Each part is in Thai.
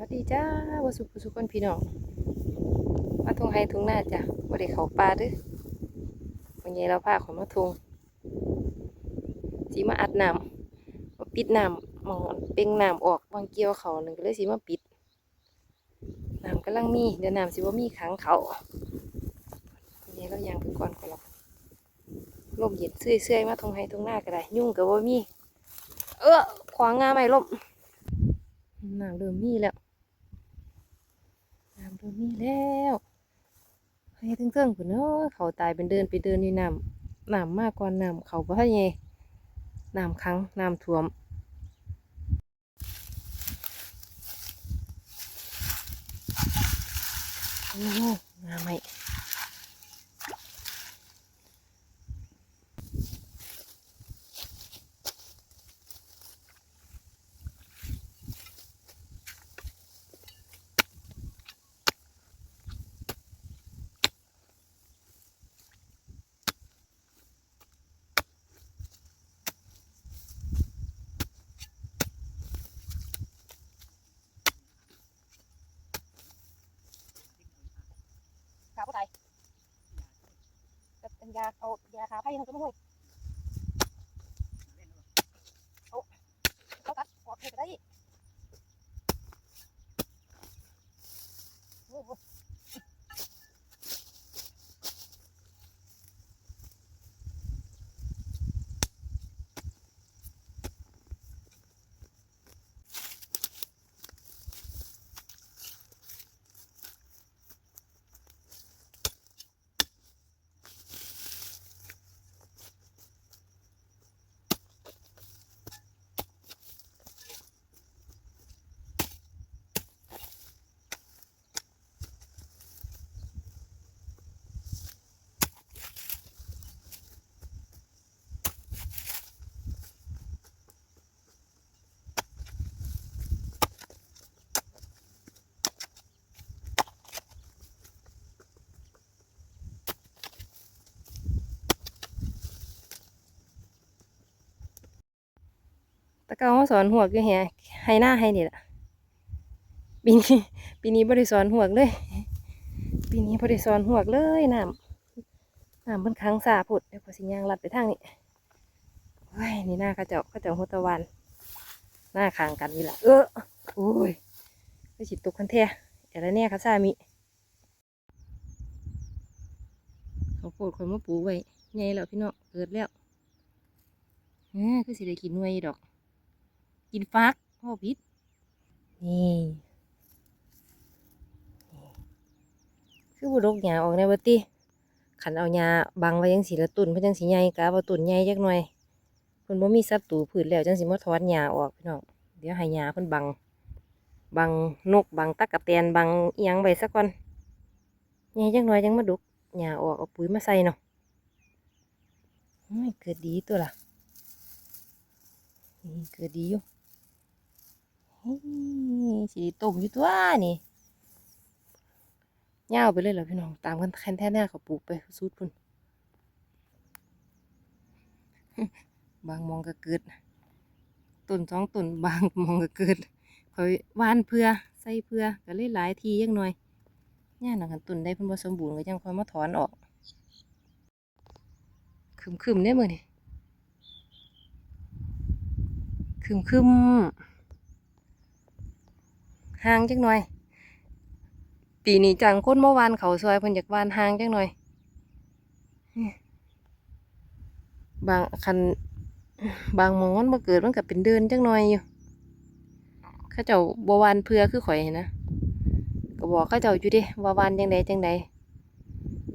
วัสดีจ้าวสุขุสุคนพี่น้องมาทงไฮทงหน้าจ้ะบ่ได้เขาปลาด้อวันนี้เราพาขนมาทงสีมาอัดน้ำมาปิดน้ำมองเป่งน้ำออกวางเกี่ยวเขาหนึ่งก็เลยสีมาปิดน้ำกำลังมีเดี๋ยวน้ำสิว่ามีขังเขาวันนี้เรายางไปก่อนก่อนหรอกลมเย็นเสื่อยๆมาทงไฮทงหน้าก็ได้ ยุ่งกับว่ามี เออขวางงาไม่ลมหน้ำเริ่มมีแล้ว เริ่มมีแล้วให้ตึงเครื่องผุนเนาะเขาตายเป็นเดินไปเดินในน้ำน้ำมากกว่าน้ำเขาบ่ทันไงน้ำขังน้ำท่วมโอ้โหน้ำใหม ยาเอายาขาไผ่เขาจะไม่ห่วยเอาเขาตัดออกให้ก็ได้โอ้โห ตะ เกามาสอนหวกอยู่แฮให้หน้าให้นี่แหละปีนี้ปีนี้บริสอนหวกเลย ปีนี้บริสอนหวกเลยน้ำน้ำมันค้างสาผุดเดี๋ยวพอสิยางลัดไปทางนี้โอ้ยนี่หน้าเข้าเจาเข้าเจ้าหัวตะวัน หน้าคางกันนี่แหละเออโอ้ยไปฉิดตุกคันเทียเดี๋ยวแล้วเนี่ยค่ะสามีเขาโพดคนมาปูไว้ใหญ่แล้วพี่น้องเกิดแล้วเออคือสิได้กินหน่วยดอก กินฟักพ่อพิษนี่คือบุรกหยาออกในบัตติขันเอาหยาบังไว้ยังสีละตุนเพื่อจังสีใหญ่กะว่าตุนใหญ่จักหน่อยเพิ่นบ่มีศัตรูพืชแล้วจังสิมาถอนหญ้าออกพี่น้องเดี๋ยวให้หญ้าเพิ่นบัง บังนกบังตักกะแตนบังเอียงไว้ซะก่อนใหญ่จักหน่อยจังมาดุกหญ้าออกเอาปุ๋ยมาใส่เนาะโอ้ยเกิดดีตัวล่ะนี่เกิดดีอยู่ สีต้มอยู่ตัวนี่ยาวไปเลยเหรอพี่น้อง ตามกันแค่แท้แน่เขาปลูกไปสุดพุ่นบางมองก็เกิดต้นสองต้นบางมองก็เกิดคอยหวานเพื่อใส่เพื่อก็เลยหลายทียังหน่อยเนี่ยหนังกันต้นได้เพิ่นบ่สมบูรณ์ก็ยังคอยมาถอนออกคึมๆเนี่ยมือนี่คึมๆ ห่างจักหน่อย ปีนี้จังคนเมื่อวานเขาซอยเพิ่นอยากวานห่างจักหน่อย บางคันบางมองมันบ่เกิดมันก็เป็นเดินจักหน่อยอยู่เขาเจ้าบวานเพื่อคือข่อยนะก็บอกเขาเจ้าอยู่ดิว่าวานจังใดจังใด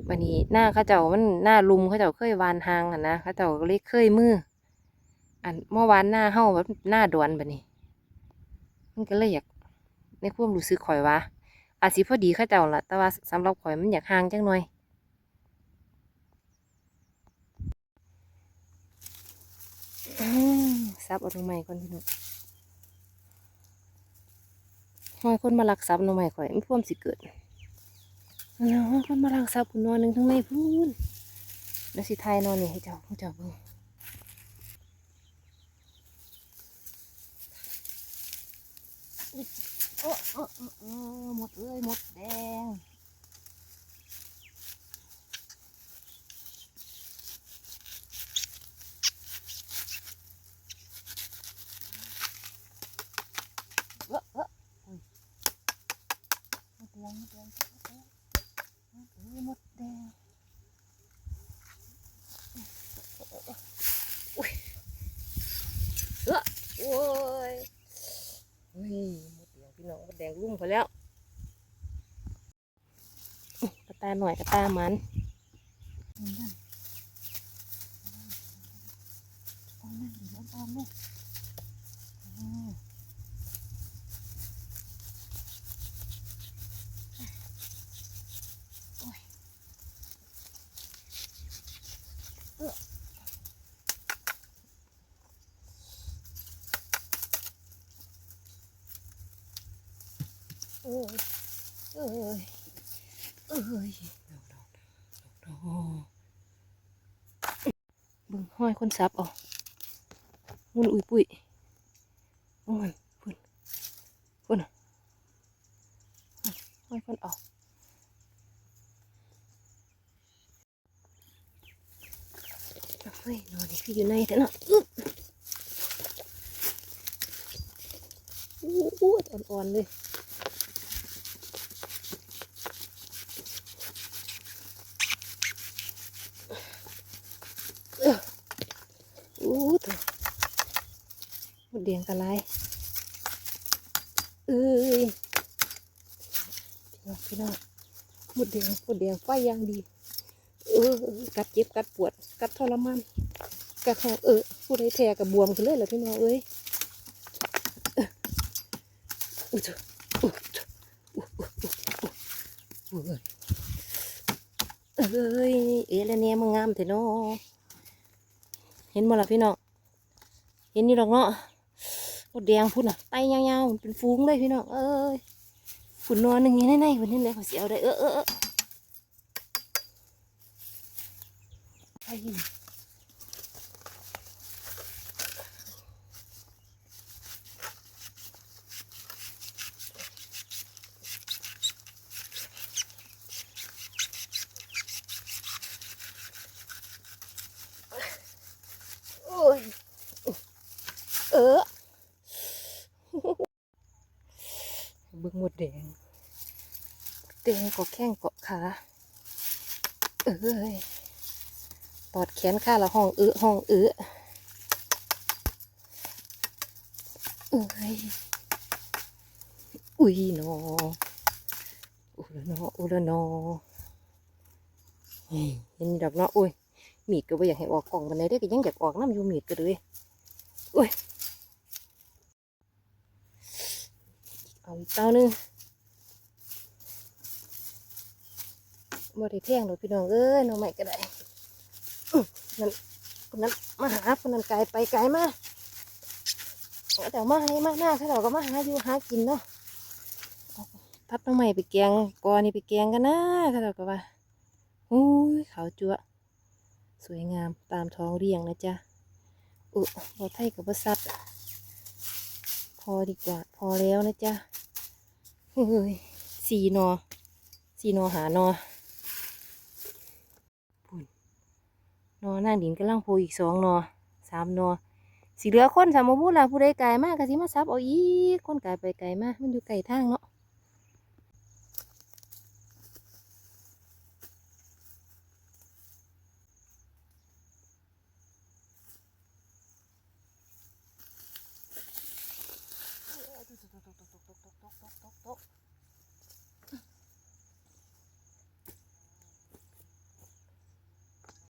วันนี้หน้าเขาเจ้ามันหน้าลุมเขาเจ้าเคยวานห่างอะนะเขาเจ้าก็เลยเคยมืออันเมื่อวานหน้าเฮาแบบหน้าดวนบัดนี้ มันก็เลยอยาก ในความรู้สึกข่อยว่าอาจสิพอดีเข้าเจ้าละแต่ว่าสำหรับข่อยมันอยากห่างจังหน่อยอืมซับเอาตรงใหม่ก่อนพี่น้องหอยคนมาลักซับหน่อใหม่ข่อยมันพ่วมสิเกิดแล้วหอยคนมาลักซับคุณนอนหนึ่งทั้งในพูนแล้วสิทายนอนนี่ให้เจ้าให้เจ้าเบิ่ง โอ้โอ้โอ้โอ้หมดเอ้ยหมดแดงเออเอออุ้ยหมดแดงหมดแดงหมดแดงหมดเอ้ยหมดแดงอุ้ยเออโอ้ย เฮ้ยหมดแดงพี่น้องหมดแดงรุ่มพอแล้วอื้อกระ ตาหน่อยกระตามันโอ้ยเออเอ้ยเอ้ยเอ้ยดอกดอกดอกดอกเบิ่งห้อยคนซับเอามุนอุ้ยปุ้ยโอ้ยพุ่นพุ่นห้อยคนเอาเฮ้ยนอนนี่ออยู่ในแต่เนาะอู้อู้อ่อนๆเลย อู้ตัวหมด เดียงกันไรเอ้ยพี่น้องพี่น้องหมดเดียงหมดเดียงไฟอยางดี เออกัดเจ็บกัดปวด กัดทรมานกัดแหงเออผู้ใดแทกับบวมขึ้นเลยเหรอพี่น้องเอ้ยอออุ้ยเถอะอุ้ยเถอะอุ้ยอุ้ยอุ้ยอุ้ยเอ้ยเอ๋แล้วเนี่ยมึงงามเถอะเนาะเห็นบ่ล่ะพี่น้องเห็นนี่ดอกเนาะ มดแดงพุ่นอะไตยาวๆเป็นฟูงเลยพี่น้องเอ้ยฝุ่นนอนหนึ่งอย่างในๆวันนี้เลยเขาเสียวได้เออเออเออไปหินโอ้ยเออ เบิ่งหมดแดงแดงก็แข้งเกาะขาเอ้ยตอดแขนข้าละห้องเออห้องเออเอ้ยอุ้ยนออุลนออุลนอเฮ้ยเห็นดอกเนาะอุ้ยมีดก็บ่อยากให้ออกกล่องบันไดได้ก็ยังอยากออกน้ำยูมีดก็เลยอุ้ยเอาอีกเต้านึง บ่ได้แพงหรอกพี่น้องเอ้ยน้องใหม่ก็ได้นั่นคนนั้นมาหาคนนั้นไกลไปไกลมาแต่มาให้มาหน้าเขาเราก็มาหาอยู่หากินเนาะเอาพับน้องใหม่ไปแกงกอนี่ไปแกงกันนะเขาเราก็ว่าอุ้ยขาวจั๊วสวยงามตามท้องเรียงนะจ๊ะอุเราไทยกับว่าซัดพอดีกว่า พอแล้วนะจ๊ะเฮ้ยสี่นอสี่นอหานอปุ่น นอนนั่งดินกำลังโผล่อีกสองนอสามนอสีเหลือคนสามบูล่ะผู้ใดไกลมากก็สิมาซับเอาอีกคนไกลไปไกลมากมันอยู่ไกลทางเนาะ